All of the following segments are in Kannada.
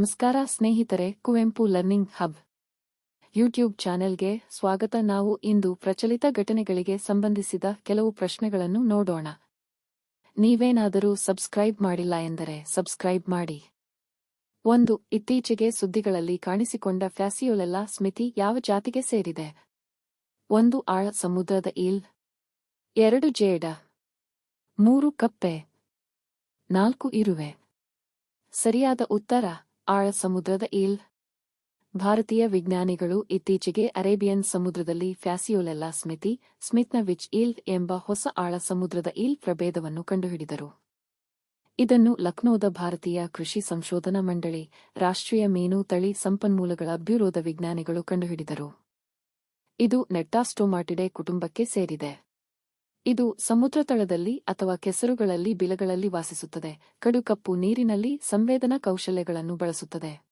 ನಮಸ್ಕಾರ ಸ್ನೇಹಿತರೆ, ಕುವೆಂಪು ಲರ್ನಿಂಗ್ ಹಬ್ ಯೂಟ್ಯೂಬ್ ಚಾನೆಲ್ಗೆ ಸ್ವಾಗತ. ನಾವು ಇಂದು ಪ್ರಚಲಿತ ಘಟನೆಗಳಿಗೆ ಸಂಬಂಧಿಸಿದ ಕೆಲವು ಪ್ರಶ್ನೆಗಳನ್ನು ನೋಡೋಣ. ನೀವೇನಾದರೂ ಸಬ್ಸ್ಕ್ರೈಬ್ ಮಾಡಿಲ್ಲ ಎಂದರೆ ಸಬ್ಸ್ಕ್ರೈಬ್ ಮಾಡಿ. ಒಂದು, ಇತ್ತೀಚೆಗೆ ಸುದ್ದಿಗಳಲ್ಲಿ ಕಾಣಿಸಿಕೊಂಡ ಫ್ಯಾಸಿಯೋಲೆಲ್ಲಾ ಸ್ಮಿತಿ ಯಾವ ಜಾತಿಗೆ ಸೇರಿದೆ? ಒಂದು, ಆಳ ಸಮುದ್ರದ ಈಲ್ ಎರಡು, ಜೇಡ. ಮೂರು, ಕಪ್ಪೆ. ನಾಲ್ಕು, ಇರುವೆ. ಸರಿಯಾದ ಉತ್ತರ? ಆಳ ಸಮುದ್ರದ ಈಲ್. ಭಾರತೀಯ ವಿಜ್ಞಾನಿಗಳು ಇತ್ತೀಚೆಗೆ ಅರೇಬಿಯನ್ ಸಮುದ್ರದಲ್ಲಿ ಫ್ಯಾಸಿಯೋಲೆಲ್ಲಾ ಸ್ಮಿತಿ, ಸ್ಮಿತ್ನ ವಿಚ್ ಈಲ್ ಎಂಬ ಹೊಸ ಆಳ ಸಮುದ್ರದ ಈಲ್ ಪ್ರಭೇದವನ್ನು ಕಂಡುಹಿಡಿದರು. ಇದನ್ನು ಲಕ್ನೋದ ಭಾರತೀಯ ಕೃಷಿ ಸಂಶೋಧನಾ ಮಂಡಳಿ, ರಾಷ್ಟ್ರೀಯ ಮೀನು ತಳಿ ಸಂಪನ್ಮೂಲಗಳ ಬ್ಯೂರೋದ ವಿಜ್ಞಾನಿಗಳು ಕಂಡುಹಿಡಿದರು. ಇದು ನೆಟ್ಟಾಸ್ಟೋಮಾಟಿಡೆ ಕುಟುಂಬಕ್ಕೆ ಸೇರಿದೆ. ಇದು ಸಮುದ್ರ ತಳದಲ್ಲಿ ಅಥವಾ ಕೆಸರುಗಳಲ್ಲಿ ಬಿಲಗಳಲ್ಲಿ ವಾಸಿಸುತ್ತದೆ. ಕಡುಕಪ್ಪು ನೀರಿನಲ್ಲಿ ಸಂವೇದನಾ ಕೌಶಲ್ಯಗಳನ್ನು ಬಳಸುತ್ತದೆ.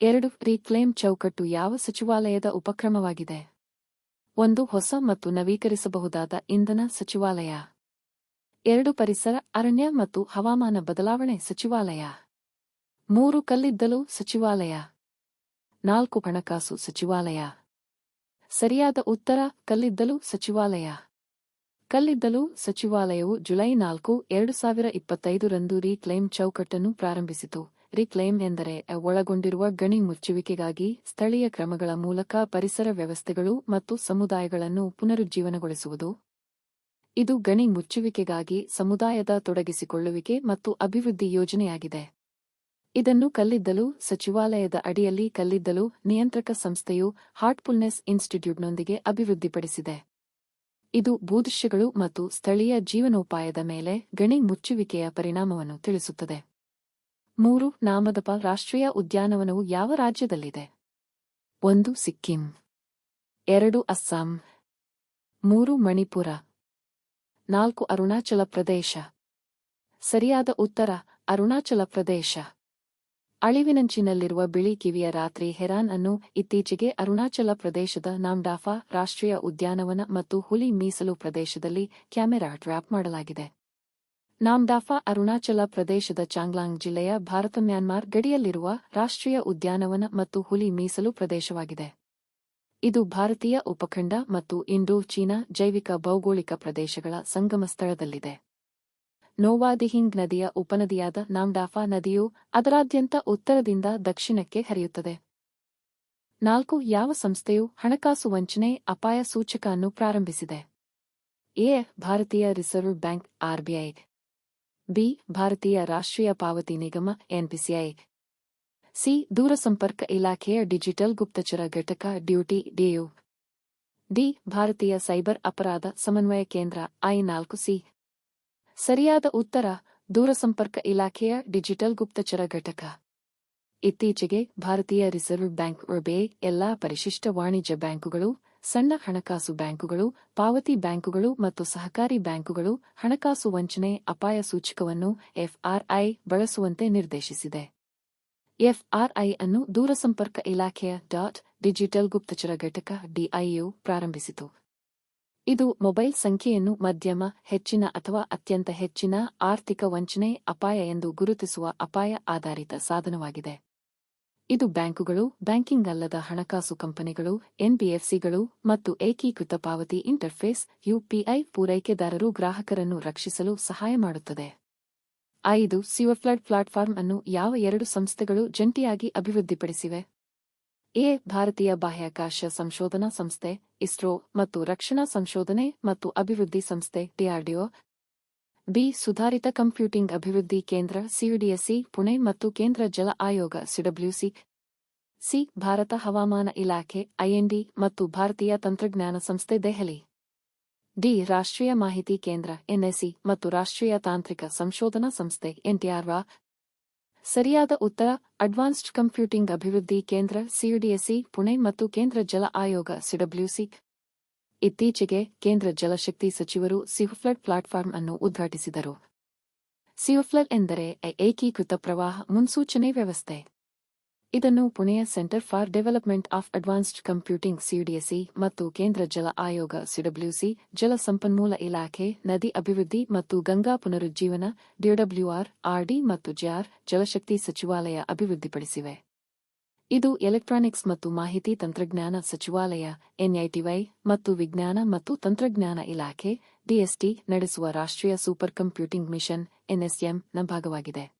ಎರಡು, ರೀಕ್ಲೇಮ್ ಚೌಕಟ್ಟು ಯಾವ ಸಚಿವಾಲಯದ ಉಪಕ್ರಮವಾಗಿದೆ? ಒಂದು, ಹೊಸ ಮತ್ತು ನವೀಕರಿಸಬಹುದಾದ ಇಂಧನ ಸಚಿವಾಲಯ. ಎರಡು, ಪರಿಸರ, ಅರಣ್ಯ ಮತ್ತು ಹವಾಮಾನ ಬದಲಾವಣೆ ಸಚಿವಾಲಯ. ಮೂರು, ಕಲ್ಲಿದ್ದಲು ಸಚಿವಾಲಯ. ನಾಲ್ಕು, ಹಣಕಾಸು ಸಚಿವಾಲಯ. ಸರಿಯಾದ ಉತ್ತರ, ಕಲ್ಲಿದ್ದಲು ಸಚಿವಾಲಯ. ಕಲ್ಲಿದ್ದಲು ಸಚಿವಾಲಯವು ಜುಲೈ ನಾಲ್ಕು, ಎರಡು ಸಾವಿರ ಇಪ್ಪತ್ತೈದರಂದು ರೀಕ್ಲೈಮ್ ಚೌಕಟ್ಟನ್ನು ಪ್ರಾರಂಭಿಸಿತು. ರೀಕ್ಲೈಮ್ ಎಂದರೆ ಒಳಗೊಂಡಿರುವ ಗಣಿ ಮುಚ್ಚುವಿಕೆಗಾಗಿ ಸ್ಥಳೀಯ ಕ್ರಮಗಳ ಮೂಲಕ ಪರಿಸರ ವ್ಯವಸ್ಥೆಗಳು ಮತ್ತು ಸಮುದಾಯಗಳನ್ನು ಪುನರುಜ್ಜೀವನಗೊಳಿಸುವುದು. ಇದು ಗಣಿ ಮುಚ್ಚುವಿಕೆಗಾಗಿ ಸಮುದಾಯದ ತೊಡಗಿಸಿಕೊಳ್ಳುವಿಕೆ ಮತ್ತು ಅಭಿವೃದ್ಧಿ ಯೋಜನೆಯಾಗಿದೆ. ಇದನ್ನು ಕಲ್ಲಿದ್ದಲು ಸಚಿವಾಲಯದ ಅಡಿಯಲ್ಲಿ ಕಲ್ಲಿದ್ದಲು ನಿಯಂತ್ರಕ ಸಂಸ್ಥೆಯು ಹಾರ್ಟ್ಫುಲ್ನೆಸ್ ಇನ್ಸ್ಟಿಟ್ಯೂಟ್ನೊಂದಿಗೆ ಅಭಿವೃದ್ಧಿಪಡಿಸಿದೆ. ಇದು ಭೂದೃಶ್ಯಗಳು ಮತ್ತು ಸ್ಥಳೀಯ ಜೀವನೋಪಾಯದ ಮೇಲೆ ಗಣಿ ಮುಚ್ಚುವಿಕೆಯ ಪರಿಣಾಮವನ್ನು ತಿಳಿಸುತ್ತದೆ. ಮೂರು, ನಾಮದಪ ರಾಷ್ಟ್ರೀಯ ಉದ್ಯಾನವನವು ಯಾವ ರಾಜ್ಯದಲ್ಲಿದೆ? ಒಂದು, ಸಿಕ್ಕಿಂ. ಎರಡು, ಅಸ್ಸಾಂ. ಮೂರು, ಮಣಿಪುರ. ನಾಲ್ಕು, ಅರುಣಾಚಲ ಪ್ರದೇಶ. ಸರಿಯಾದ ಉತ್ತರ, ಅರುಣಾಚಲ ಪ್ರದೇಶ. ಅಳಿವಿನಂಚಿನಲ್ಲಿರುವ ಬಿಳಿ ಕಿವಿಯ ರಾತ್ರಿ ಹೆರಾನ್ ಅನ್ನು ಇತ್ತೀಚೆಗೆ ಅರುಣಾಚಲ ಪ್ರದೇಶದ ನಾಮ್ಡಾಫಾ ರಾಷ್ಟ್ರೀಯ ಉದ್ಯಾನವನ ಮತ್ತು ಹುಲಿ ಮೀಸಲು ಪ್ರದೇಶದಲ್ಲಿ ಕ್ಯಾಮೆರಾ ಟ್ರ್ಯಾಪ್ ಮಾಡಲಾಗಿದೆ. ನಾಮ್ಡಾಫಾ ಅರುಣಾಚಲ ಪ್ರದೇಶದ ಚಾಂಗ್ಲಾಂಗ್ ಜಿಲ್ಲೆಯ ಭಾರತ ಮ್ಯಾನ್ಮಾರ್ ಗಡಿಯಲ್ಲಿರುವ ರಾಷ್ಟ್ರೀಯ ಉದ್ಯಾನವನ ಮತ್ತು ಹುಲಿ ಮೀಸಲು ಪ್ರದೇಶವಾಗಿದೆ. ಇದು ಭಾರತೀಯ ಉಪಖಂಡ ಮತ್ತು ಇಂಡೋ ಚೀನಾ ಜೈವಿಕ ಭೌಗೋಳಿಕ ಪ್ರದೇಶಗಳ ಸಂಗಮ ಸ್ಥಳದಲ್ಲಿದೆ ನೋವಾದಿಹಿಂಗ್ ನದಿಯ ಉಪನದಿಯಾದ ನಾಮ್ಡಾಫಾ ನದಿಯು ಅದರಾದ್ಯಂತ ಉತ್ತರದಿಂದ ದಕ್ಷಿಣಕ್ಕೆ ಹರಿಯುತ್ತದೆ. ನಾಲ್ಕು, ಯಾವ ಸಂಸ್ಥೆಯು ಹಣಕಾಸು ವಂಚನೆ ಅಪಾಯ ಸೂಚಕ ಅನ್ನು ಪ್ರಾರಂಭಿಸಿದೆ? ಎ, ಭಾರತೀಯ ರಿಸರ್ವ್ ಬ್ಯಾಂಕ್, ಆರ್ಬಿಐ. ಬಿ, ಭಾರತೀಯ ರಾಷ್ಟ್ರೀಯ ಪಾವತಿ ನಿಗಮ, ಎನ್ಪಿಸಿಐ. ಸಿ, ದೂರಸಂಪರ್ಕ ಇಲಾಖೆಯ ಡಿಜಿಟಲ್ ಗುಪ್ತಚರ ಘಟಕ, ಡ್ಯೂಟಿ, ಡಿಯು. ಡಿ, ಭಾರತೀಯ ಸೈಬರ್ ಅಪರಾಧ ಸಮನ್ವಯ ಕೇಂದ್ರ, ಐ ನಾಲ್ಕು ಸಿ. ಸರಿಯಾದ ಉತ್ತರ ದೂರಸಂಪರ್ಕ ಇಲಾಖೆಯ ಡಿಜಿಟಲ್ ಗುಪ್ತಚರ ಘಟಕ. ಇತ್ತೀಚೆಗೆ ಭಾರತೀಯ ರಿಸರ್ವ್ ಬ್ಯಾಂಕ್ ರುಬೇ ಎಲ್ಲಾ ಪರಿಶಿಷ್ಟ ವಾಣಿಜ್ಯ ಬ್ಯಾಂಕುಗಳು, ಸಣ್ಣ ಹಣಕಾಸು ಬ್ಯಾಂಕುಗಳು, ಪಾವತಿ ಬ್ಯಾಂಕುಗಳು ಮತ್ತು ಸಹಕಾರಿ ಬ್ಯಾಂಕುಗಳು ಹಣಕಾಸು ವಂಚನೆ ಅಪಾಯ ಸೂಚಕವನ್ನು ಎಫ್ಆರ್ಐ ಬಳಸುವಂತೆ ನಿರ್ದೇಶಿಸಿದೆ. ಎಫ್ಆರ್ಐ ಅನ್ನು ದೂರಸಂಪರ್ಕ ಇಲಾಖೆಯ ಡಾಟ್ ಡಿಜಿಟಲ್ ಗುಪ್ತಚರ ಘಟಕ ಡಿಐಯು ಪ್ರಾರಂಭಿಸಿತು. ಇದು ಮೊಬೈಲ್ ಸಂಖ್ಯೆಯನ್ನು ಮಧ್ಯಮ, ಹೆಚ್ಚಿನ ಅಥವಾ ಅತ್ಯಂತ ಹೆಚ್ಚಿನ, ಆರ್ಥಿಕ ವಂಚನೆ, ಅಪಾಯ ಎಂದು ಗುರುತಿಸುವ ಅಪಾಯ ಆಧಾರಿತ ಸಾಧನವಾಗಿದೆ. ಇದು ಬ್ಯಾಂಕುಗಳು, ಬ್ಯಾಂಕಿಂಗ್ ಅಲ್ಲದ ಹಣಕಾಸು ಕಂಪನಿಗಳು ಎನ್ಬಿಎಫ್ಸಿಗಳು ಮತ್ತು ಏಕೀಕೃತ ಪಾವತಿ ಇಂಟರ್ಫೇಸ್ ಯುಪಿಐ ಪೂರೈಕೆದಾರರು ಗ್ರಾಹಕರನ್ನು ರಕ್ಷಿಸಲು ಸಹಾಯ ಮಾಡುತ್ತದೆ. ಐದು, ಸಿವಫ್ಲಡ್ ಪ್ಲಾಟ್ಫಾರ್ಮ್ ಅನ್ನು ಯಾವ ಎರಡು ಸಂಸ್ಥೆಗಳು ಜಂಟಿಯಾಗಿ ಅಭಿವೃದ್ಧಿಪಡಿಸಿವೆ? ಎ, ಭಾರತೀಯ ಬಾಹ್ಯಾಕಾಶ ಸಂಶೋಧನಾ ಸಂಸ್ಥೆ, ಇಸ್ರೋ ಮತ್ತು ರಕ್ಷಣಾ ಸಂಶೋಧನೆ ಮತ್ತು ಅಭಿವೃದ್ಧಿ ಸಂಸ್ಥೆ, ಡಿಆರ್ಡಿಒ. ಬಿ, ಸುಧಾರಿತ ಕಂಪ್ಯೂಟಿಂಗ್ ಅಭಿವೃದ್ಧಿ ಕೇಂದ್ರ ಸಿಯುಡಿಎಸ್ಸಿ ಪುಣೆ ಮತ್ತು ಕೇಂದ್ರ ಜಲ ಆಯೋಗ ಸಿಡಬ್ಲ್ಯೂಸಿ ಸಿ. ಭಾರತ ಹವಾಮಾನ ಇಲಾಖೆ ಐಎನ್ಡಿ ಮತ್ತು ಭಾರತೀಯ ತಂತ್ರಜ್ಞಾನ ಸಂಸ್ಥೆ, ದೆಹಲಿ. ಡಿ, ರಾಷ್ಟ್ರೀಯ ಮಾಹಿತಿ ಕೇಂದ್ರ ಎನ್ಎಸ್ಸಿ ಮತ್ತು ರಾಷ್ಟ್ರೀಯ ತಾಂತ್ರಿಕ ಸಂಶೋಧನಾ ಸಂಸ್ಥೆ ಎನ್ಟಿಆರ್ವಾ ಸರಿಯಾದ ಉತ್ತರ, ಅಡ್ವಾನ್ಸ್ಡ್ ಕಂಪ್ಯೂಟಿಂಗ್ ಅಭಿವೃದ್ಧಿ ಕೇಂದ್ರ ಸಿಯುಡಿಎಸ್ಸಿ ಪುಣೆ ಮತ್ತು ಕೇಂದ್ರ ಜಲ ಆಯೋಗ ಸಿಡಬ್ಲ್ಯೂಸಿ ಇತ್ತೀಚೆಗೆ ಕೇಂದ್ರ ಜಲಶಕ್ತಿ ಸಚಿವರು ಸಿಹುಫ್ಲಡ್ ಪ್ಲಾಟ್ಫಾರ್ಮ್ ಅನ್ನು ಉದ್ಘಾಟಿಸಿದರು. ಸಿಹುಫ್ಲಡ್ ಎಂದರೆ ಏಕೀಕೃತ ಪ್ರವಾಹ ಮುನ್ಸೂಚನೆ ವ್ಯವಸ್ಥೆ. ಇದನ್ನು ಪುಣೆಯ centre for development of advanced computing CDSE ಮತ್ತು ಕೇಂದ್ರ ಜಲ ಆಯೋಗ ಸಿಡಬ್ಲ್ಯೂಸಿ ಜಲ ಸಂಪನ್ಮೂಲ ಇಲಾಖೆ, ನದಿ ಅಭಿವೃದ್ಧಿ ಮತ್ತು ಗಂಗಾ ಪುನರುಜ್ಜೀವನ ಡಿಡಬ್ಲ್ಯೂಆರ್ ಆರ್ಡಿ ಮತ್ತು ಜಿಆರ್ ಜಲಶಕ್ತಿ ಸಚಿವಾಲಯ ಅಭಿವೃದ್ಧಿಪಡಿಸಿವೆ. ಇದು ಎಲೆಕ್ಟ್ರಾನಿಕ್ಸ್ ಮತ್ತು ಮಾಹಿತಿ ತಂತ್ರಜ್ಞಾನ ಸಚಿವಾಲಯ ಎನ್ಐಟಿವೈ ಮತ್ತು ವಿಜ್ಞಾನ ಮತ್ತು ತಂತ್ರಜ್ಞಾನ ಇಲಾಖೆ ಡಿಎಸ್ಟಿ ನಡೆಸುವ ರಾಷ್ಟ್ರೀಯ ಸೂಪರ್ ಕಂಪ್ಯೂಟಿಂಗ್ ಮಿಷನ್ ಎನ್ಎಸ್ಎಂನ ಭಾಗವಾಗಿದೆ.